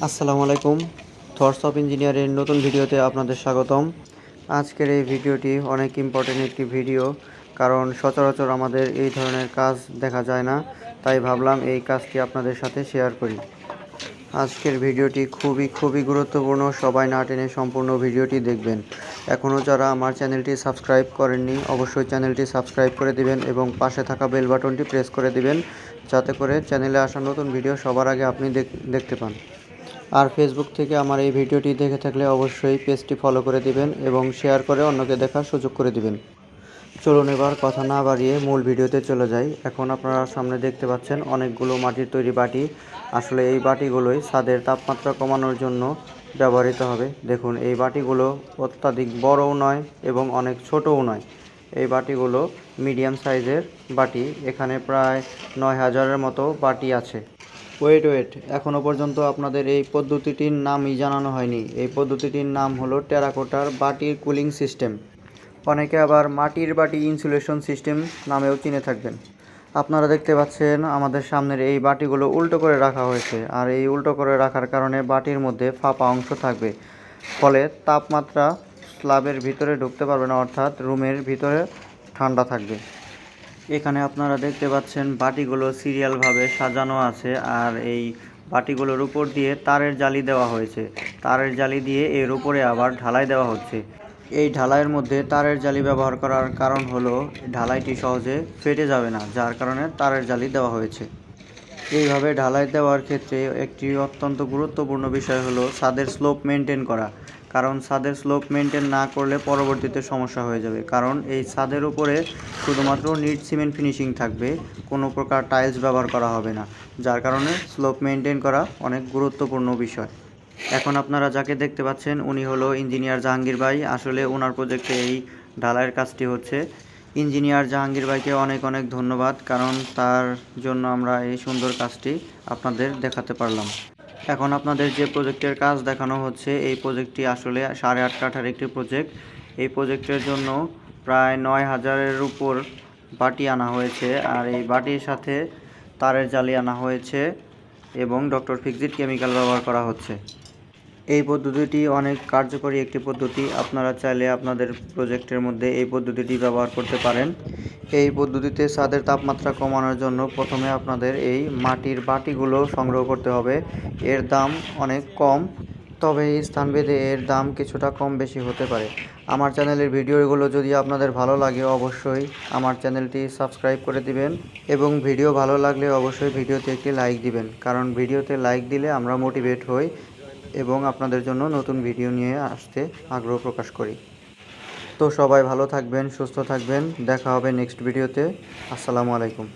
আসসালামু আলাইকুম। Thoughts of ইঞ্জিনিয়ারের নতুন ভিডিওতে আপনাদের স্বাগতম। আজকের এই ভিডিওটি অনেক ইম্পর্টেন্ট একটি ভিডিও, কারণ সচরাচর আমাদের এই ধরনের কাজ দেখা যায় না, তাই ভাবলাম এই কাজটি আপনাদের সাথে শেয়ার করি। আজকের ভিডিওটি খুবই খুবই গুরুত্বপূর্ণ, সবাই না টেনে সম্পূর্ণ ভিডিওটি দেখবেন। এখনও যারা আমার চ্যানেলটি সাবস্ক্রাইব করেননি, অবশ্যই চ্যানেলটি সাবস্ক্রাইব করে দিবেন এবং পাশে থাকা বেল বাটনটি প্রেস করে দিবেন, যাতে করে চ্যানেলে আসা নতুন ভিডিও সবার আগে আপনি দেখ- দেখতে পান। আর ফেসবুক থেকে আমার এই ভিডিওটি দেখে থাকলে অবশ্যই পেজটি ফলো করে দিবেন এবং শেয়ার করে অন্যকে দেখার সুযোগ করে দিবেন। চলুন এবার কথা না বাড়িয়ে মূল ভিডিওতে চলে যাই। এখন আপনারা সামনে দেখতে পাচ্ছেন অনেকগুলো মাটির তৈরি বাটি। আসলে এই বাটিগুলোই ছাদের তাপমাত্রা কমানোর জন্য ব্যবহৃত হবে। দেখুন, এই বাটিগুলো অত্যাধিক বড়ও নয় এবং অনেক ছোটও নয়। এই বাটিগুলো মিডিয়াম সাইজের বাটি। এখানে প্রায় নয় হাজারের মতো বাটি আছে। ওয়েট ওয়েট এখনও পর্যন্ত আপনাদের এই পদ্ধতিটির নামই জানানো হয়নি। এই পদ্ধতিটির নাম হলো টেরাকোটার বাটির কুলিং সিস্টেম। অনেকে আবার মাটির বাটি ইনসুলেশন সিস্টেম নামেও চিনে থাকবেন। আপনারা দেখতে পাচ্ছেন, আমাদের সামনের এই বাটিগুলো উল্টো করে রাখা হয়েছে। আর এই উল্টো করে রাখার কারণে বাটির মধ্যে ফাঁপা অংশ থাকবে। ফলে তাপমাত্রা স্ল্যাবের ভিতরে ঢুকতে পারবে না, অর্থাৎ রুমের ভিতরে ঠান্ডা থাকবে। এখানে আপনারা দেখতে পাচ্ছেন বাটিগুলো সিরিয়ালভাবে সাজানো আছে আর এই বাটিগুলোর উপর দিয়ে তারের জালি দেওয়া হয়েছে। তারের জালি দিয়ে এর উপরে আবার ঢালাই দেওয়া হচ্ছে। এই ঢালাইয়ের মধ্যে তারের জালি ব্যবহার করার কারণ হলো, ঢালাইটি সহজে ফেটে যাবে না, যার কারণে তারের জালি দেওয়া হয়েছে। এইভাবে ঢালাই দেওয়ার ক্ষেত্রে একটি অত্যন্ত গুরুত্বপূর্ণ বিষয় হলো ছাদের স্লোপ মেনটেন করা। কারণ ছাদের স্লোপ মেনটেন না করলে পরবর্তীতে সমস্যা হয়ে যাবে। কারণ এই ছাদের উপরে শুধুমাত্র নিট সিমেন্ট ফিনিশিং থাকবে, কোনো প্রকার টাইলস ব্যবহার করা হবে না। যার কারণে স্লোপ মেনটেন করা অনেক গুরুত্বপূর্ণ বিষয়। এখন আপনারা যাকে দেখতে পাচ্ছেন, উনি হলো ইঞ্জিনিয়ার জাহাঙ্গীর ভাই। আসলে ওনার প্রজেক্টে এই ঢালাইয়ের কাজটি হচ্ছে ইঞ্জিনিয়ার জাহাঙ্গীর ভাইকে অনেক অনেক ধন্যবাদ, কারণ তার জন্য আমরা এই সুন্দর কাজটি আপনাদের দেখাতে পারলাম। এখন আপনাদের যে প্রজেক্টের কাজ দেখানো হচ্ছে, এই প্রজেক্টটি আসলে সাড়ে আট কাঠার একটি প্রজেক্ট। এই প্রজেক্টের জন্য প্রায় নয় হাজারের উপর বাটি আনা হয়েছে, আর এই বাটির সাথে তারের জালি আনা হয়েছে এবং ডক্টর ফিক্সিড কেমিক্যাল ব্যবহার করা হচ্ছে। এই পদ্ধতিটি অনেক কার্যকরী একটি পদ্ধতি। আপনারা চাইলে আপনাদের প্রজেক্টের মধ্যে এই পদ্ধতিটি ব্যবহার করতে পারেন। এই পদ্ধতিতে ছাদের তাপমাত্রা কমানোর জন্য প্রথমে আপনাদের এই মাটির বাটিগুলো সংগ্রহ করতে হবে। এর দাম অনেক কম, তবে এই স্থানভেদে এর দাম কিছুটা কম বেশি হতে পারে। আমার চ্যানেলের ভিডিওগুলো যদি আপনাদের ভালো লাগে, অবশ্যই আমার চ্যানেলটি সাবস্ক্রাইব করে দিবেন এবং ভিডিও ভালো লাগলে অবশ্যই ভিডিওতে একটি লাইক দিবেন। কারণ ভিডিওতে লাইক দিলে আমরা মোটিভেট হই এবং আপনাদের জন্য নতুন ভিডিও নিয়ে আসতে আগ্রহ প্রকাশ করি। তো সবাই ভালো থাকবেন, সুস্থ থাকবেন। দেখা হবে নেক্সট ভিডিওতে আসসালামু আলাইকুম।